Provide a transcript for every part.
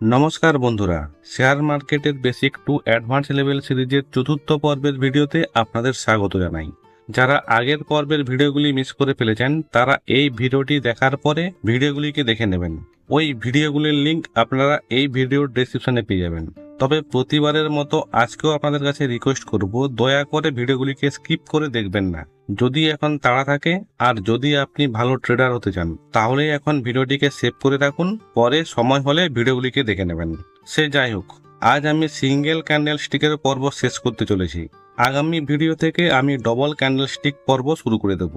নমস্কার বন্ধুরা, শেয়ার মার্কেটের বেসিক টু অ্যাডভান্স লেভেল সিরিজের চতুর্থ পর্বের ভিডিওতে আপনাদের স্বাগত জানাই। যারা আগের পর্বের ভিডিওগুলি মিস করে ফেলেছেন, তারা এই ভিডিওটি দেখার পরে ভিডিওগুলিকে দেখে নেবেন। ওই ভিডিওগুলির লিংক আপনারা এই ভিডিওর ডেসক্রিপশনে পেয়ে যাবেন। তবে প্রতিবারের মতো আজকেও আপনাদের কাছে রিকোয়েস্ট করব, দয়া করে ভিডিওগুলিকে স্কিপ করে দেখবেন না। যদি এখন তাড়া থাকে, আর যদি আপনি ভালো ট্রেডার হতে চান, তাহলে এখন ভিডিওটিকে সেভ করে রাখুন, পরে সময় হলে ভিডিওগুলিকে দেখে নেবেন। সে যাই হোক, আজ আমি সিঙ্গেল ক্যান্ডেল স্টিকের পর্ব শেষ করতে চলেছি। আগামী ভিডিও থেকে আমি ডবল ক্যান্ডেল স্টিক পর্ব শুরু করে দেব।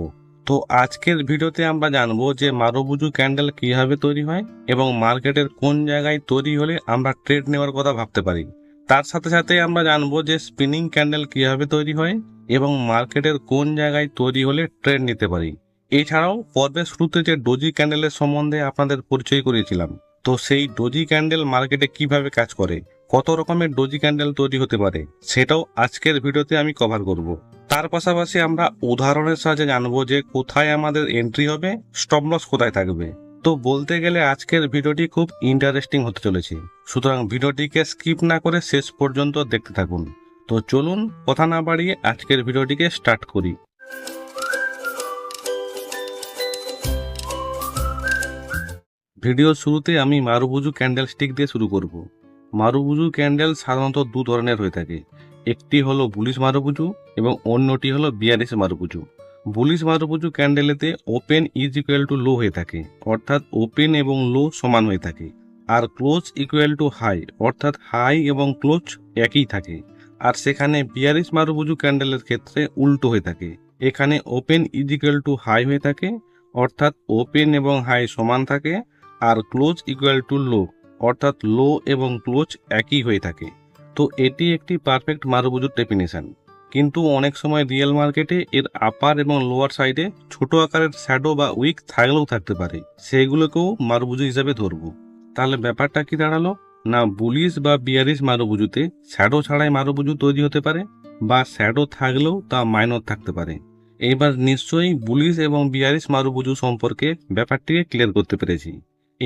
তো আজকের ভিডিওতে আমরা জানব যে মারুবুজু ক্যান্ডেল কীভাবে তৈরি হয় এবং মার্কেটের কোন জায়গায় তৈরি হলে আমরা ট্রেড নেওয়ার কথা ভাবতে পারি। তার সাথে সাথে আমরা জানব যে স্পিনিং ক্যান্ডেল কীভাবে তৈরি হয় এবং মার্কেটের কোন জায়গায় তৈরি হলে ট্রেড নিতে পারি। এছাড়াও পর্বের শুরুতে যে ডোজি ক্যান্ডেলের সম্বন্ধে আপনাদের পরিচয় করিয়েছিলাম। তো সেই ডোজি ক্যান্ডেল মার্কেটে কীভাবে কাজ করে কত রকমের ডোজি ক্যান্ডেল তৈরি হতে পারে, সেটাও আজকের ভিডিওতে আমি কভার করব। তার পাশাপাশি আমরা উদাহরণের সাহায্যে জানব যে কোথায় আমাদের এন্ট্রি হবে স্টপ লস কোথায় থাকবে। তো বলতে গেলে আজকের ভিডিওটি খুব ইন্টারেস্টিং হতে চলেছে। সুতরাং ভিডিওটিকে স্কিপ না করে শেষ পর্যন্ত দেখতে থাকুন। তো চলুন কথা না বাড়িয়ে আজকের ভিডিওটিকে স্টার্ট করি। ভিডিও শুরুতে আমি মারুবুজু ক্যান্ডেল স্টিক দিয়ে শুরু করব। মারুবুজু ক্যান্ডেল সাধারণত দু ধরনের হয়ে থাকে। একটি হলো বুলিশ মারুবুজু এবং অন্যটি হলো bearish marubozu. Bullish marubozu ক্যান্ডেলেতে open is equal to low হয়ে থাকে, অর্থাৎ ওপেন এবং লো সমান হয়ে থাকে, আর ক্লোজ ইকুয়াল টু হাই, অর্থাৎ হাই এবং ক্লোজ একই থাকে, আর সেখানে বিয়ারিশ মারুবুজু ক্যান্ডেলের ক্ষেত্রে উল্টো হয়ে থাকে। এখানে open is equal to high হয়ে থাকে, অর্থাৎ ওপেন এবং হাই সমান থাকে, আর ক্লোজ ইকুয়াল টু লো। অর্থাৎ লো এবং ক্লোজ একই হয়ে থাকে। তো এটি একটি পারফেক্ট মারুবুজুর ডেফিনেশন কিন্তু অনেক সময় রিয়েল মার্কেটে এর আপার এবং লোয়ার সাইডে ছোট আকারের শ্যাডো বা উইক থাকলেও থাকতে পারে। সেগুলোকেও মারুবুজু হিসাবে ধরবো। তাহলে ব্যাপারটা কি দাঁড়াল? না বুলিশ বা বিয়ারিশ মারুবুজুতে শ্যাডো ছাড়াই মারুবুজু তৈরি হতে পারে বা শ্যাডো থাকলেও তা মাইনর থাকতে পারে। এইবার নিশ্চয়ই বুলিশ এবং বিয়ারিশ মারুবুজু সম্পর্কে ব্যাপারটিকে ক্লিয়ার করতে পেরেছি।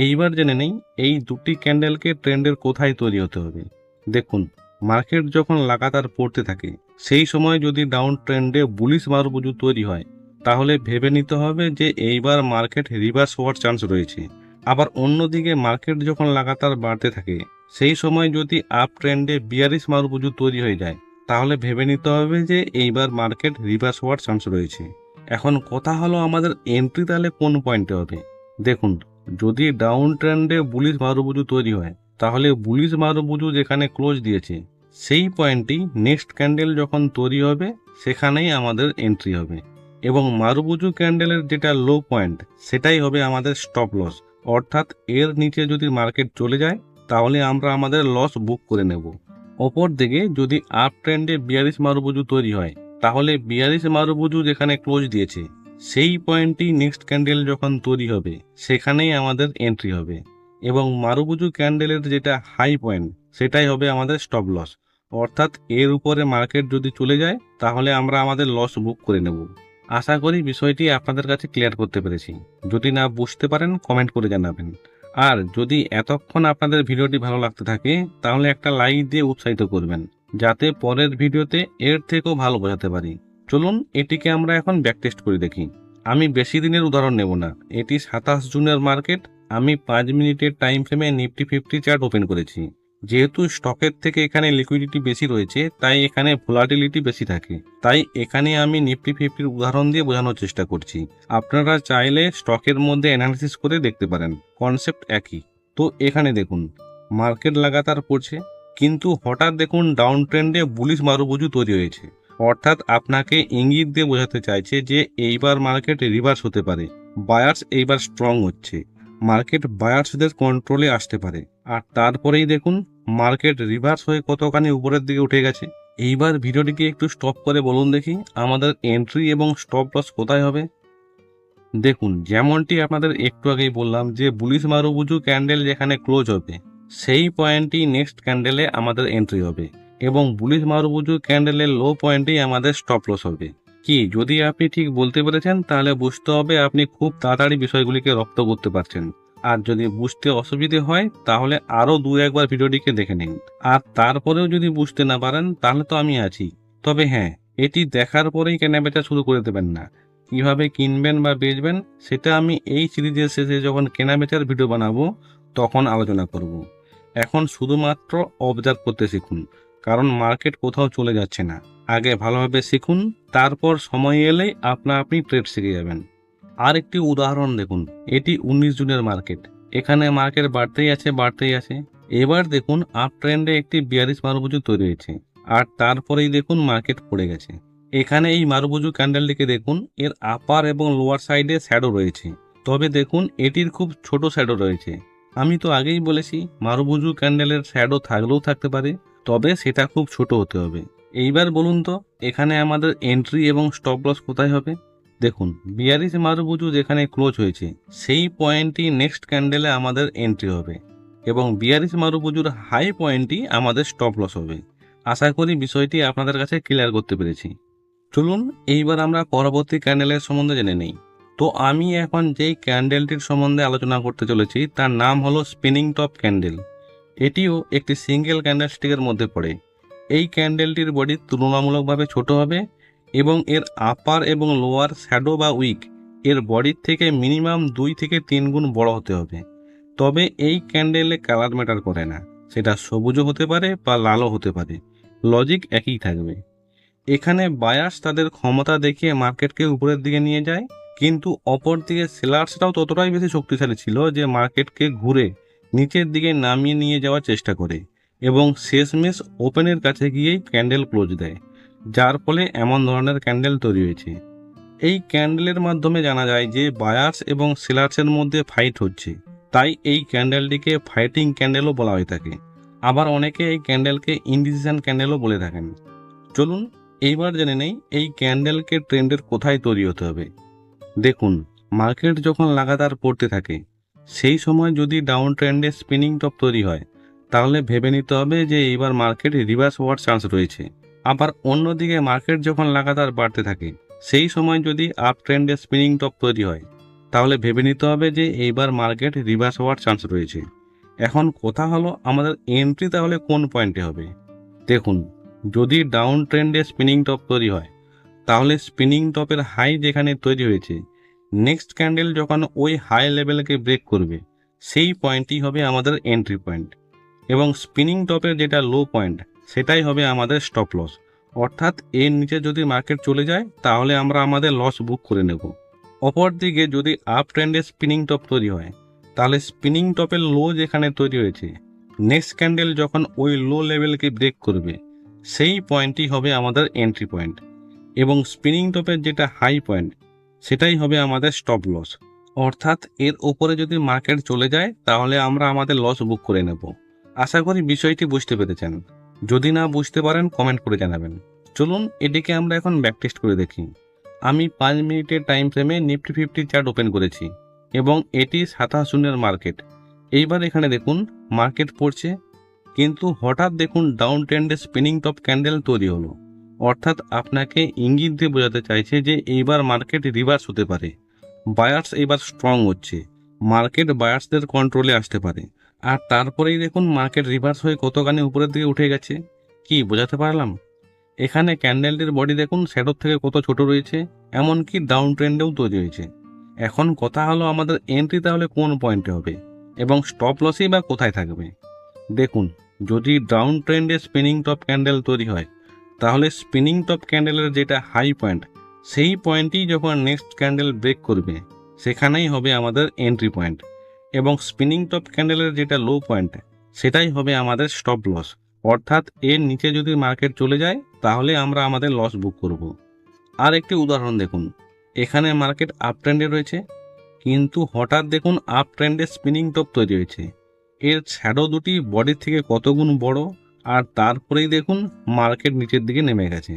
এইবার জেনে নেই, এই দুটি ক্যান্ডেলকে ট্রেন্ডের কোথায় তৈরি হতে হবে। দেখুন, মার্কেট যখন লাগাতার পড়তে থাকে, সেই সময় যদি ডাউন ট্রেন্ডে বুলিশ মারুবুজু তৈরি হয়, তাহলে ভেবে নিতে হবে যে এইবার মার্কেট রিভার্স হওয়ার চান্স রয়েছে। আবার অন্যদিকে মার্কেট যখন লাগাতার বাড়তে থাকে, সেই সময় যদি আপ ট্রেন্ডে বিয়ারিশ মারুবুজু তৈরি হয়ে যায়, তাহলে ভেবে নিতে হবে যে এইবার মার্কেট রিভার্স হওয়ার চান্স রয়েছে। এখন কথা হলো আমাদের এন্ট্রি তাহলে কোন পয়েন্টে হবে। দেখুন যদি ডাউন ট্রেন্ডে বুলিশ মারুবুজু তৈরি হয়, তাহলে বুলিশ মারুবুজু যেখানে ক্লোজ দিয়েছে, সেই পয়েন্টটি নেক্সট ক্যান্ডেল যখন তৈরি হবে, সেখানেই আমাদের এন্ট্রি হবে। এবং মারুবুজু ক্যান্ডেলের যেটা লো পয়েন্ট সেটাই হবে আমাদের স্টপ লস অর্থাৎ এর নিচে যদি মার্কেট চলে যায়, তাহলে আমরা আমাদের লস বুক করে নেব। অপর দিকে যদি আপ ট্রেন্ডে বিয়ারিশ মারুবুজু তৈরি হয়, তাহলে বিয়ারিশ মারুবুজু যেখানে ক্লোজ দিয়েছে সেই পয়েন্টটি নেক্সট ক্যান্ডেল যখন তৈরি হবে, সেখানেই আমাদের এন্ট্রি হবে। এবং মারুবুজু ক্যান্ডেলের যেটা হাই পয়েন্ট সেটাই হবে আমাদের স্টপ লস অর্থাৎ এর উপরে মার্কেট যদি চলে যায়, তাহলে আমরা আমাদের লস বুক করে নেব। আশা করি বিষয়টি আপনাদের কাছে ক্লিয়ার করতে পেরেছি। যদি না বুঝতে পারেন কমেন্ট করে জানাবেন। আর যদি এতক্ষণ আপনাদের ভিডিওটি ভালো লাগতে থাকে, তাহলে একটা লাইক দিয়ে উৎসাহিত করবেন, যাতে পরের ভিডিওতে এর থেকেও ভালো বোঝাতে পারি। চলুন এটিকে আমরা এখন ব্যাক টেস্ট করে দেখি। আমি বেশি দিনের উদাহরণ নেব না। এটি সাতাশ জুনের মার্কেট। আমি পাঁচ মিনিটের টাইম ফ্রেমে নিফটি ফিফটি চার্ট ওপেন করেছি। যেহেতু স্টকের থেকে এখানে লিকুইডিটি বেশি রয়েছে, তাই এখানে ভোলাটিলিটি বেশি থাকে। তাই এখানে আমি নিফটি ফিফটির উদাহরণ দিয়ে বোঝানোর চেষ্টা করছি। আপনারা চাইলে স্টকের মধ্যে অ্যানালিসিস করে দেখতে পারেন। কনসেপ্ট একই। তো এখানে দেখুন, মার্কেট লাগাতার পড়ছে, কিন্তু হঠাৎ দেখুন ডাউন ট্রেন্ডে বুলিশ মারুবুজু তৈরি হয়েছে। অর্থাৎ আপনাকে ইঙ্গিত দিয়ে বোঝাতে চাইছে যে এইবার মার্কেট রিভার্স হতে পারে। বায়ার্স এইবার স্ট্রং হচ্ছে। মার্কেট বায়ার্সদের কন্ট্রোলে আসতে পারে। আর তারপরেই দেখুন মার্কেট রিভার্স হয়ে কতখানি উপরের দিকে উঠে গেছে। এইবার ভিডিওটিকে একটু স্টপ করে বলুন দেখি, আমাদের এন্ট্রি এবং স্টপ লস কোথায় হবে? দেখুন, যেমনটি আপনাদের একটু আগেই বললাম যে বুলিশ মারুবুজু ক্যান্ডেল যেখানে ক্লোজ হবে, সেই পয়েন্টই নেক্সট ক্যান্ডেলে আমাদের এন্ট্রি হবে। এবং বুলিশ মারুবুজু ক্যান্ডেলের লো পয়েন্টেই আমাদের স্টপ লস হবে। কি, যদি আপনি ঠিক বলতে পেরেছেন, তাহলে বুঝতে হবে আপনি খুব তাড়াতাড়ি বিষয়গুলিকে রপ্ত করতে পারছেন। আর যদি বুঝতে অসুবিধে হয়, তাহলে আরও দু একবার ভিডিওটিকে দেখে নিন। আর তারপরেও যদি বুঝতে না পারেন, তাহলে তো আমি আছি। তবে হ্যাঁ এটি দেখার পরেই কেনাবেচা শুরু করে দেবেন না। কীভাবে কিনবেন বা বেচবেন, সেটা আমি এই সিরিজের শেষে যখন কেনাবেচার ভিডিও বানাবো, তখন আলোচনা করব। এখন শুধুমাত্র অবজার্ভ করতে শিখুন। কারণ মার্কেট কোথাও চলে যাচ্ছে না। আগে ভালোভাবে শিখুন, তারপর সময় এলে আপনা আপনি ট্রেড শিখে যাবেন। আর একটি উদাহরণ দেখুন, এটি উনিশ জুনের মার্কেট। এখানে মার্কেট বাড়তেই আছে বাড়তেই আছে। এবার দেখুন, আপ ট্রেন্ডে একটি বিয়ারিশ মারুবুজু তৈরি হয়েছে। আর তারপরেই দেখুন, মার্কেট পড়ে গেছে। এখানে এই মারুবুজু ক্যান্ডেলটিকে দেখুন, এর আপার এবং লোয়ার সাইডে শ্যাডো রয়েছে। তবে দেখুন, এটির খুব ছোট শ্যাডো রয়েছে। আমি তো আগেই বলেছি মারুবুজু ক্যান্ডেলের শ্যাডো থাকলেও থাকতে পারে। তবে সেটা খুব ছোট হতে হবে। এইবার বলুন তো, এখানে আমাদের এন্ট্রি এবং স্টপ লস কোথায় হবে? দেখুন বিয়ারিশ মারুবুজু যেখানে ক্লোজ হয়েছে, সেই পয়েন্টটি নেক্সট ক্যান্ডেলে আমাদের এন্ট্রি হবে এবং বিয়ারিশ মারুবুজুর হাই পয়েন্টটি আমাদের স্টপ লস হবে। আশা করি বিষয়টি আপনাদের কাছে ক্লিয়ার করতে পেরেছি। চলুন, এইবার আমরা পরবর্তী ক্যান্ডেলের সম্বন্ধে জেনে নেই। তো আমি এখন যেই ক্যান্ডেলটির সম্বন্ধে আলোচনা করতে চলেছি, তার নাম হলো স্পিনিং টপ ক্যান্ডেল এটিও একটি সিঙ্গেল ক্যান্ডেলস্টিকের মধ্যে পড়ে। এই ক্যান্ডেলটির বডি তুলনামূলকভাবে ছোট হবে এবং এর আপার এবং লোয়ার শ্যাডো বা উইক এর বডির থেকে মিনিমাম দুই থেকে তিন গুণ বড় হতে হবে। তবে এই ক্যান্ডেলে কালার ম্যাটার করে না। সেটা সবুজও হতে পারে বা লালও হতে পারে। লজিক একই থাকবে। এখানে বায়াস তাদের ক্ষমতা দেখিয়ে মার্কেটকে উপরের দিকে নিয়ে যায়। কিন্তু অপর দিকে সেলার্সটাও ততটাই বেশি শক্তিশালী ছিল যে মার্কেটকে ঘুরে নিচের দিকে নামিয়ে নিয়ে যাওয়ার চেষ্টা করে এবং শেষমেশ ওপেনের কাছে গিয়েই ক্যান্ডেল ক্লোজ দেয়, যার ফলে এমন ধরনের ক্যান্ডেল তৈরি হয়েছে। এই ক্যান্ডেলের মাধ্যমে জানা যায় যে বায়ার্স এবং সেলার্সের মধ্যে ফাইট হচ্ছে, তাই এই ক্যান্ডেলটিকে ফাইটিং ক্যান্ডেলও বলা হয়ে থাকে। আবার অনেকে এই ক্যান্ডেলকে ইনডিসিশন ক্যান্ডেলও বলে থাকেন। চলুন এইবার জেনে নেই এই ক্যান্ডেলকে ট্রেন্ডের কোথায় তৈরি হতে হবে। দেখুন, মার্কেট যখন লাগাতার পড়তে থাকে সেই সময় যদি ডাউন ট্রেন্ডে স্পিনিং টপ তৈরি হয়, তাহলে ভেবে নিতে হবে যে এইবার মার্কেট রিভার্স হওয়ার চান্স রয়েছে। আবার অন্যদিকে মার্কেট যখন লাগাতার বাড়তে থাকে, সেই সময় যদি আপ ট্রেন্ডে স্পিনিং টপ তৈরি হয়, তাহলে ভেবে নিতে হবে যে এইবার মার্কেট রিভার্স হওয়ার চান্স রয়েছে। এখন কথা হলো আমাদের এন্ট্রি তাহলে কোন পয়েন্টে হবে? দেখুন, যদি ডাউন ট্রেন্ডে স্পিনিং টপ তৈরি হয়, তাহলে স্পিনিং টপের হাই যেখানে তৈরি হয়েছে নেক্সট ক্যান্ডেল যখন ওই হাই লেভেলকে ব্রেক করবে, সেই পয়েন্টই হবে আমাদের এন্ট্রি পয়েন্ট এবং স্পিনিং টপের যেটা লো পয়েন্ট সেটাই হবে আমাদের স্টপ লস অর্থাৎ এর নিচে যদি মার্কেট চলে যায়, তাহলে আমরা আমাদের লস বুক করে নেব। অপরদিকে যদি আপ ট্রেন্ডে স্পিনিং টপ তৈরি হয়, তাহলে স্পিনিং টপের লো যেখানে তৈরি হয়েছে নেক্সট ক্যান্ডেল যখন ওই লো লেভেলকে ব্রেক করবে, সেই পয়েন্টই হবে আমাদের এন্ট্রি পয়েন্ট এবং স্পিনিং টপের যেটা হাই পয়েন্ট সেটাই হবে আমাদের স্টপ লস অর্থাৎ এর ওপরে যদি মার্কেট চলে যায়, তাহলে আমরা আমাদের লস বুক করে নেব। আশা করি বিষয়টি বুঝতে পেরেছেন। যদি না বুঝতে পারেন কমেন্ট করে জানাবেন। চলুন, এটিকে আমরা এখন ব্যাক টেস্ট করে দেখি। আমি পাঁচ মিনিটের টাইম ফ্রেমে নিফটি ফিফটি চার্ট ওপেন করেছি এবং এটি সাতাশ জুনের মার্কেট এইবার এখানে দেখুন মার্কেট পড়ছে। কিন্তু হঠাৎ দেখুন ডাউন ট্রেন্ডে স্পিনিং টপ ক্যান্ডেল তৈরি হলো। অর্থাৎ আপনাকে ইঙ্গিত দিয়ে বোঝাতে চাইছে যে এইবার মার্কেট রিভার্স হতে পারে। বায়ার্স এবার স্ট্রং হচ্ছে। মার্কেট বায়ার্সদের কন্ট্রোলে আসতে পারে। আর তারপরেই দেখুন মার্কেট রিভার্স হয়ে কতখানি উপরের দিকে উঠে গেছে। কি, বোঝাতে পারলাম? এখানে ক্যান্ডেলটির বডি দেখুন শ্যাডোর থেকে কত ছোট রয়েছে, এমনকি ডাউন ট্রেন্ডেও তৈরি হয়েছে। এখন কথা হলো আমাদের এন্ট্রি তাহলে কোন পয়েন্টে হবে এবং স্টপ লসই বা কোথায় থাকবে? দেখুন, যদি ডাউন ট্রেন্ডে স্পিনিং টপ ক্যান্ডেল তৈরি হয় তাহলে স্পিনিং টপ ক্যান্ডেলের যেটা হাই পয়েন্ট সেই পয়েন্টই যখন নেক্সট ক্যান্ডেল ব্রেক করবে, সেখানেই হবে আমাদের এন্ট্রি পয়েন্ট এবং স্পিনিং টপ ক্যান্ডেলের যেটা লো পয়েন্ট সেটাই হবে আমাদের স্টপ লস অর্থাৎ এর নিচে যদি মার্কেট চলে যায়, তাহলে আমরা আমাদের লস বুক করব। আর একটি উদাহরণ দেখুন। এখানে মার্কেট আপ ট্রেন্ডে রয়েছে, কিন্তু হঠাৎ দেখুন আপ ট্রেন্ডে স্পিনিং টপ তৈরি হয়েছে। এর শ্যাডো দুটি বডির থেকে কত গুণ বড়? আর তারপরেই দেখুন মার্কেট নিচের দিকে নেমে গেছে।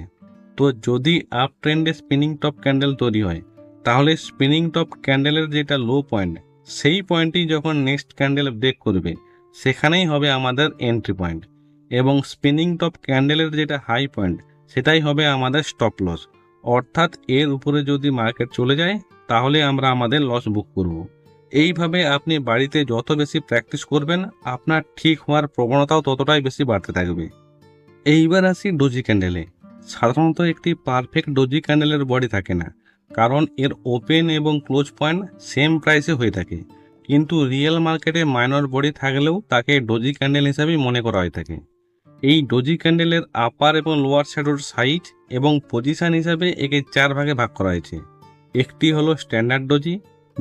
তো যদি আপ ট্রেন্ডে স্পিনিং টপ ক্যান্ডেল তৈরি হয়, তাহলে স্পিনিং টপ ক্যান্ডেলের যেটা লো পয়েন্ট সেই পয়েন্টই যখন নেক্সট ক্যান্ডেল ব্রেক করবে, সেখানেই হবে আমাদের এন্ট্রি পয়েন্ট এবং স্পিনিং টপ ক্যান্ডেলের যেটা হাই পয়েন্ট সেটাই হবে আমাদের স্টপ লস অর্থাৎ এর উপরে যদি মার্কেট চলে যায়, তাহলে আমরা আমাদের লস বুক করব। এইভাবে আপনি বাড়িতে যত বেশি প্র্যাকটিস করবেন, আপনার ঠিক হওয়ার প্রবণতাও ততটাই বেশি বাড়তে থাকবে। এইবার আসি ডোজি ক্যান্ডেলে সাধারণত একটি পারফেক্ট ডোজি ক্যান্ডেলের বডি থাকে না, কারণ এর ওপেন এবং ক্লোজ পয়েন্ট সেম প্রাইসে হয়ে থাকে। কিন্তু রিয়েল মার্কেটে মাইনর বডি থাকলেও তাকে ডোজি ক্যান্ডেল হিসাবেই মনে করা হয়ে থাকে। এই ডোজি ক্যান্ডেলের আপার এবং লোয়ার শ্যাডোর সাইজ এবং পজিশন হিসাবে একে চার ভাগে ভাগ করা হয়েছে। একটি হলো স্ট্যান্ডার্ড ডোজি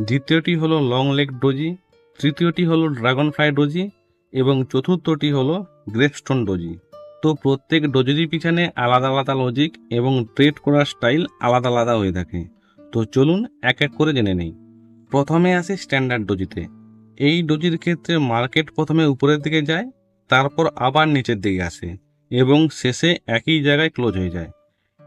দ্বিতীয়টি হলো লং লেগ ডোজি তৃতীয়টি হলো ড্রাগন ফ্লাই ডোজি এবং চতুর্থটি হলো গ্রেপস্টোন ডোজি তো প্রত্যেক ডোজির পিছনে আলাদা আলাদা লজিক এবং ট্রেড করার স্টাইল আলাদা আলাদা হয়ে থাকে। তো চলুন এক এক করে জেনে নেই। প্রথমে আসে স্ট্যান্ডার্ড ডোজিতে এই ডোজির ক্ষেত্রে মার্কেট প্রথমে উপরের দিকে যায়, তারপর আবার নিচের দিকে আসে এবং শেষে একই জায়গায় ক্লোজ হয়ে যায়।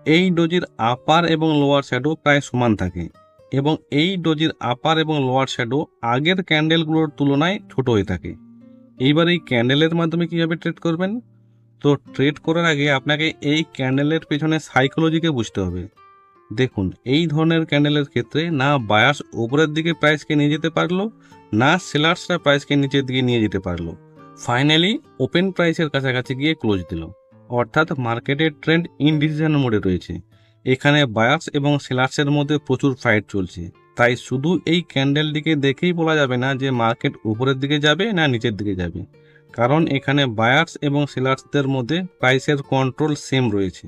এই ডোজির আপার এবং লোয়ার শ্যাডো প্রায় সমান থাকে। এবং এই ডোজির আপার এবং লোয়ার শ্যাডো আগের ক্যান্ডেলগুলোর তুলনায় ছোট হয়ে থাকে। এইবার এই ক্যান্ডেলের মাধ্যমে কীভাবে ট্রেড করবেন? তো ট্রেড করার আগে আপনাকে এই ক্যান্ডেলের পেছনে সাইকোলজিকে বুঝতে হবে। দেখুন, এই ধরনের ক্যান্ডেলের ক্ষেত্রে না বায়াস উপরের দিকে প্রাইসকে নিয়ে যেতে পারল, না সেলার্সরা প্রাইসকে নিচের দিকে নিয়ে যেতে পারল। ফাইনালি ওপেন প্রাইসের কাছাকাছি গিয়ে ক্লোজ দিল। অর্থাৎ মার্কেটের ট্রেন্ড ইনডিসিশন মোডে রয়েছে। এখানে বায়াস এবং সেলার্সের মধ্যে প্রচুর ফাইট চলছে। তাই শুধু এই ক্যান্ডেলটিকে দেখেই বলা যাবে না যে মার্কেট উপরের দিকে যাবে না নিচের দিকে যাবে। কারণ এখানে বায়ার্স এবং সেলার্সদের মধ্যে প্রাইসের কন্ট্রোল সেম রয়েছে।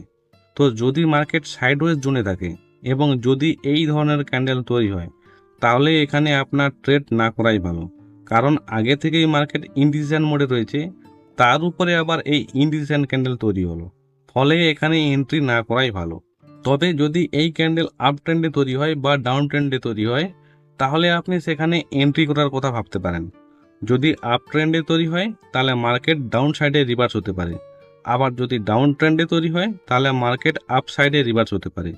তো যদি মার্কেট সাইডওয়েজ জোনে থাকে এবং যদি এই ধরনের ক্যান্ডেল তৈরি হয়, তাহলে এখানে আপনার ট্রেড না করাই ভালো। কারণ আগে থেকেই মার্কেট ইনডিসিশন মোডে রয়েছে, তার উপরে আবার এই ইনডিসিশন ক্যান্ডেল তৈরি হলো। ফলে এখানে এন্ট্রি না করাই ভালো। তবে যদি এই ক্যান্ডেল আপ ট্রেন্ডে তৈরি হয় বা ডাউন ট্রেন্ডে তৈরি হয়, তাহলে আপনি সেখানে এন্ট্রি করার কথা ভাবতে পারেন। যদি আপ ট্রেন্ডে তৈরি হয়, তাহলে মার্কেট ডাউন সাইডে রিভার্স হতে পারে। আবার যদি ডাউন ট্রেন্ডে তৈরি হয়, তাহলে মার্কেট আপ সাইডে রিভার্স হতে পারে।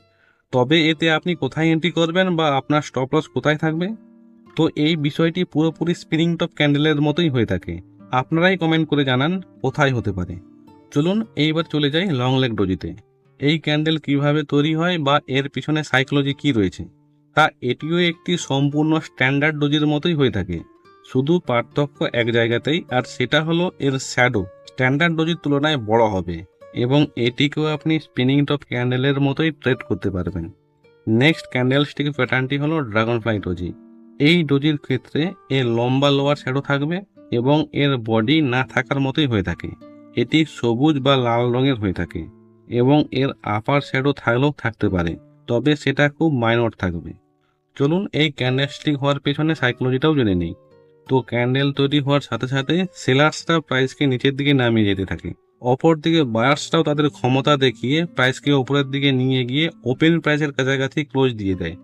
তবে এতে আপনি কোথায় এন্ট্রি করবেন বা আপনার স্টপ লস কোথায় থাকবে? তো এই বিষয়টি পুরোপুরি স্পিনিং টপ ক্যান্ডেলের মতোই হয়ে থাকে। আপনারাই কমেন্ট করে জানান কোথায় হতে পারে। চলুন, এইবার চলে যাই লং লেগ ডোজিতে এই ক্যান্ডেল কীভাবে তৈরি হয় বা এর পিছনে সাইকোলজি কি রয়েছে, তা এটিও একটি সম্পূর্ণ স্ট্যান্ডার্ড ডোজের মতোই হয়ে থাকে। শুধু পার্থক্য এক জায়গাতেই, আর সেটা হলো এর শ্যাডো। স্ট্যান্ডার্ড ডোজের তুলনায় বড় হবে, এবং এটিকেও আপনি স্পিনিং টপ ক্যান্ডেলের মতোই ট্রেড করতে পারবেন। নেক্সট ক্যান্ডেল স্টিক প্যাটার্নটি হলো ড্রাগন ফ্লাই ডোজি। এই ডোজির ক্ষেত্রে এর লম্বা লোয়ার শ্যাডো থাকবে, এবং এর বডি না থাকার মতোই হয়ে থাকে। এটি সবুজ বা লাল রঙের হয়ে থাকে। এবং এর আপার শ্যাডো থাকলেও থাকতে পারে, তবে সেটা খুব মাইনর থাকবে। চলুন এই ক্যান্ডেল স্টিক হওয়ার পেছনে সাইকোলজিটাও জেনে নিই। তো ক্যান্ডেল তৈরি হওয়ার সাথে সাথে সেলার্সরা প্রাইসকে নিচের দিকে নামিয়ে যেতে থাকে। অপরদিকে বায়ার্সরাও তাদের ক্ষমতা দেখিয়ে প্রাইসকে ওপরের দিকে নিয়ে গিয়ে ওপেন প্রাইসের কাছাকাছি ক্লোজ দিয়ে দেয়।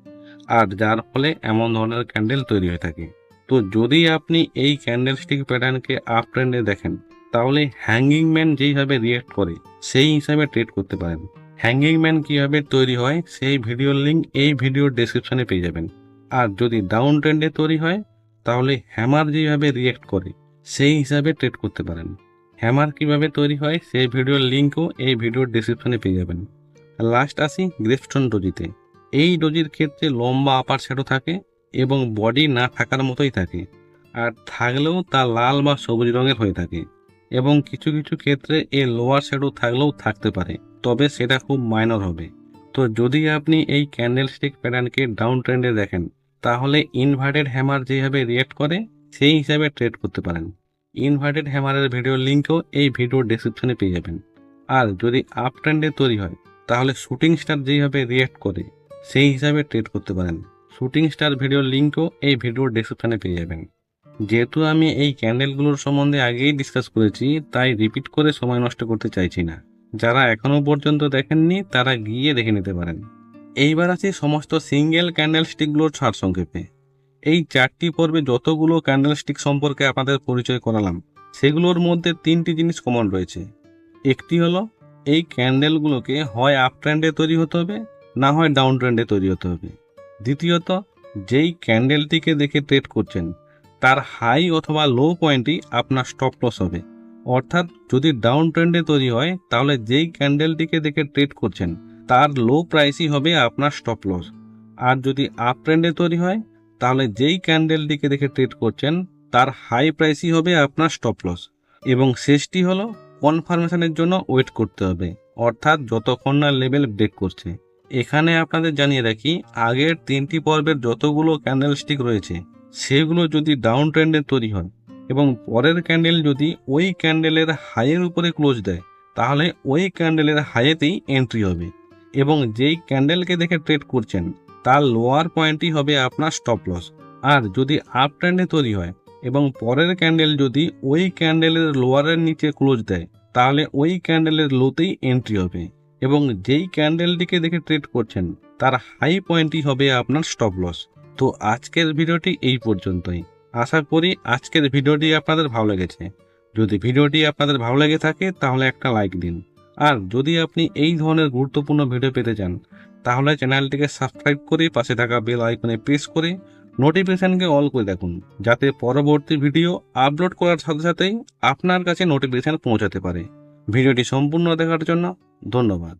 আর যার ফলে এমন ধরনের ক্যান্ডেল তৈরি হয়ে থাকে। তো যদি আপনি এই ক্যান্ডেল স্টিক প্যাটার্নকে আপ ট্রেন্ডে দেখেন তাহলে হ্যাঙ্গিং ম্যান যেইভাবে রিয়েক্ট করে, সেই হিসাবে ট্রেড করতে পারেন। হ্যাঙ্গিং ম্যান কীভাবে তৈরি হয়, সেই ভিডিওর লিঙ্ক এই ভিডিওর ডেসক্রিপশনে পেয়ে যাবেন। আর যদি ডাউন ট্রেন্ডে তৈরি হয়, তাহলে হ্যামার যেভাবে রিয়েক্ট করে, সেই হিসাবে ট্রেড করতে পারেন। হ্যামার কীভাবে তৈরি হয়, সেই ভিডিওর লিঙ্কও এই ভিডিওর ডিসক্রিপশনে পেয়ে যাবেন। লাস্ট আসি গ্রেফস্টোন ডোজিতে এই ডোজির ক্ষেত্রে লম্বা আপার শ্যাডো থাকে এবং বডি না থাকার মতোই থাকে। আর থাকলেও তা লাল বা সবুজ রঙের হয়ে থাকে। এবং কিছু কিছু ক্ষেত্রে এ লোয়ার শ্যাডো থাকলেও থাকতে পারে, তবে সেটা খুব মাইনর হবে। তো যদি আপনি এই ক্যান্ডেল স্টিক প্যাটার্নকে ডাউন ট্রেন্ডে দেখেন, তাহলে ইনভার্টেড হ্যামার যেভাবে রিয়েক্ট করে, সেই হিসাবে ট্রেড করতে পারেন। ইনভার্টেড হ্যামারের ভিডিও লিঙ্কও এই ভিডিওর ডেসক্রিপশনে পেয়ে যাবেন। আর যদি আপ ট্রেন্ডে তৈরি হয়, তাহলে শুটিং স্টার যেভাবে রিয়েক্ট করে, সেই হিসাবে ট্রেড করতে পারেন। শুটিং স্টার ভিডিওর লিঙ্কও এই ভিডিওর ডেসক্রিপশনে পেয়ে যাবেন। যেহেতু আমি এই ক্যান্ডেলগুলোর সম্বন্ধে আগেই ডিসকাস করেছি, তাই রিপিট করে সময় নষ্ট করতে চাইছি না। যারা এখনও পর্যন্ত দেখেননি, তারা গিয়ে দেখে নিতে পারেন। এইবার আছে সমস্ত সিঙ্গেল ক্যান্ডেল স্টিকগুলোর ছাড় সংক্ষেপে। এই চারটি পর্বে যতগুলো ক্যান্ডেল স্টিক সম্পর্কে আপনাদের পরিচয় করালাম, সেগুলোর মধ্যে তিনটি জিনিস কমন রয়েছে। একটি হলো, এই ক্যান্ডেলগুলোকে হয় আপ ট্রেন্ডে তৈরি হতে হবে, না হয় ডাউন ট্রেন্ডে তৈরি হতে হবে। দ্বিতীয়ত, যেই ক্যান্ডেলটিকে দেখে ট্রেড করছেন তার হাই অথবা লো পয়েন্টই আপনার স্টপ লস হবে। অর্থাৎ যদি ডাউন ট্রেন্ডে তৈরি হয়, তাহলে যেই ক্যান্ডেলটিকে দেখে ট্রেড করছেন, তার লো প্রাইসই হবে আপনার স্টপ লস আর যদি আপ ট্রেন্ডে তৈরি হয়, তাহলে যেই ক্যান্ডেলটিকে দেখে ট্রেড করছেন, তার হাই প্রাইসই হবে আপনার স্টপ লস এবং শেষটি হলো কনফার্মেশনের জন্য ওয়েট করতে হবে। অর্থাৎ যতক্ষণ না লেভেল ব্রেক করছে। এখানে আপনাদের জানিয়ে রাখি, আগের তিনটি পর্বের যতগুলো ক্যান্ডেল স্টিক রয়েছে সেগুলো যদি ডাউন ট্রেন্ডে তৈরি হয় এবং পরের ক্যান্ডেল যদি ওই ক্যান্ডেলের হাইয়ের উপরে ক্লোজ দেয়, তাহলে ওই ক্যান্ডেলের হাইয়েতেই এন্ট্রি হবে। এবং যেই ক্যান্ডেলকে দেখে ট্রেড করছেন, তার লোয়ার পয়েন্টই হবে আপনার স্টপ লস আর যদি আপ ট্রেন্ডে তৈরি হয় এবং পরের ক্যান্ডেল যদি ওই ক্যান্ডেলের লোয়ারের নিচে ক্লোজ দেয়, তাহলে ওই ক্যান্ডেলের লোতেই এন্ট্রি হবে। এবং যেই ক্যান্ডেলটিকে দেখে ট্রেড করছেন, তার হাই পয়েন্টই হবে আপনার স্টপ লস তো আজকের ভিডিওটি এই পর্যন্তই। আশা করি আজকের ভিডিওটি আপনাদের ভালো লেগেছে। যদি ভিডিওটি আপনাদের ভালো লেগে থাকে, তাহলে একটা লাইক দিন। আর যদি আপনি এই ধরনের গুরুত্বপূর্ণ ভিডিও পেতে চান, তাহলে চ্যানেলটিকে সাবস্ক্রাইব করে পাশে থাকা বেল আইকনে প্রেস করে নোটিফিকেশানকে অল করে রাখুন, যাতে পরবর্তী ভিডিও আপলোড করার সাথে সাথেই আপনার কাছে নোটিফিকেশান পৌঁছাতে পারে। ভিডিওটি সম্পূর্ণ দেখার জন্য ধন্যবাদ।